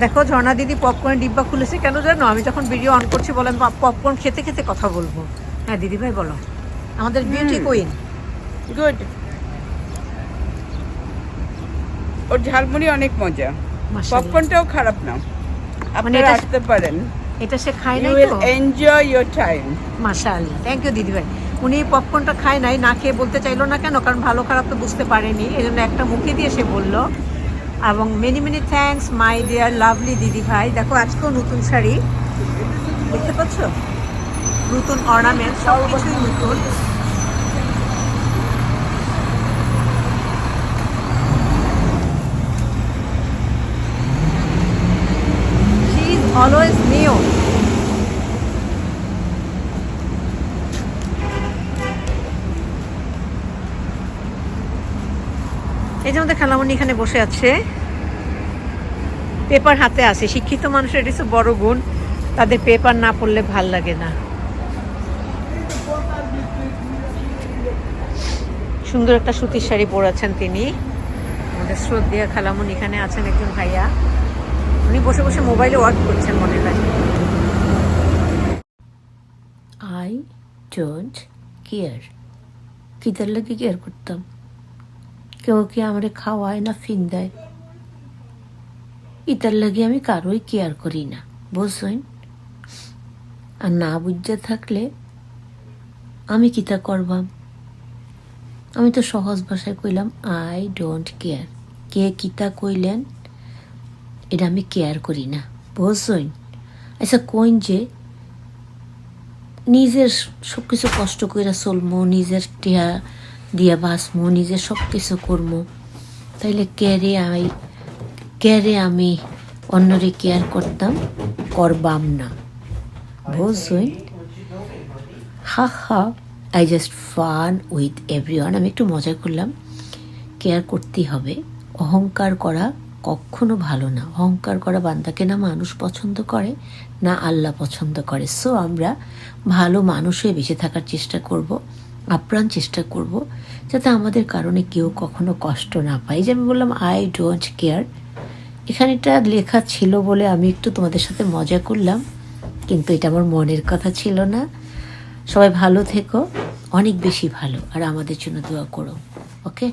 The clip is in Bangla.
দেখো ঝর্ণা দিদি পপকর্ন ডিব্বা খুলেছে কেন জানো? আমি যখন ভিডিও অন করছি বলেন পপকর্ন খেতে খেতে কথা বলব। হ্যাঁ দিদি ভাই বলো। আমাদের বিউটি কুইন গুড ওর ঝালমুড়ি অনেক মজা। পপকর্নটাও খারাপ না। আপনারা এটা- আসতে পারেন। এটা সে খায় নাই তো? এনজয় ইয়োর টাইম মাশাআল্লাহ। থ্যাংক ইউ দিদি ভাই উনি পপকর্নটা খায় নাই না খেয়ে বলতে চাইলো না কেন? কারণ ভালো খারাপ তো বুঝতে পারেনি। এই জন্য একটা মুখে দিয়ে সে বলল এবং many many thanks my dear lovely দিদি ভাই। দেখো, আজকেও নতুন শাড়ি। দেখতে পাচ্ছ? নতুন অর্নামেন্ট সব কিছুই নতুন। অলওয়েজ is এই যে আমাদের খালামণি এখানে বসে আছে। পেপার হাতে আছে। শিক্ষিত মানুষের এটা হচ্ছে বড় গুণ। তাদের পেপার না পড়লে ভালো লাগে না। সুন্দর একটা সুতির শাড়ি পরেছেন তিনি। আমাদের শ্রদ্ধেয়া খালামুন এখানে আছেন একজন ভাইয়া। উনি বসে বসে মোবাইলে ওয়ার্ক করছেন মনে হয়। আই ডোন্ট কেয়ার কিতার লাগে কেয়ার করতাম? কেউ কি আমারে খাওয়ায় না ফিন দেয়? ইতার লাগে আমি কারোই কেয়ার করি না, বুঝছেন? আর না বুঝতে থাকলে আমি কি তা করবাম? আমি তো সহজ ভাষায় কইলাম, আই ডোন্ট কেয়ার। কে কিতা কইলেন, এটা আমি কেয়ার করি না, বুঝছেন? আচ্ছা কইন যে নিজের সব কিছু কষ্ট করে চলমো, নিজের টিয়া দিয়া বাঁচমো নিজের সব কিছু করব তাইলে কেয়ারে আমি কেয়ারে আমি অন্যরে কেয়ার করতাম, করবাম না। বুঝছই হা হা I just fun with every আমি একটু মজা করলাম। কেয়ার করতেই হবে। অহংকার করা কখনো ভালো না। অহংকার করা বান্দাকে না মানুষ পছন্দ করে, না আল্লাহ পছন্দ করে। সো আমরা ভালো মানুষ হয়ে বেঁচে থাকার চেষ্টা করব। আপ্রাণ চেষ্টা করব যাতে আমাদের কারণে কেউ কখনো কষ্ট না পায়। যে আমি বললাম আই ডোন্ট কেয়ার এখানেটা লেখা ছিল বলে আমি একটু তোমাদের সাথে মজা করলাম, কিন্তু এটা আমার মনের কথা ছিল না। সবাই ভালো থেকো, অনেক বেশি ভালো, আর আমাদের জন্য দোয়া করো, ওকে?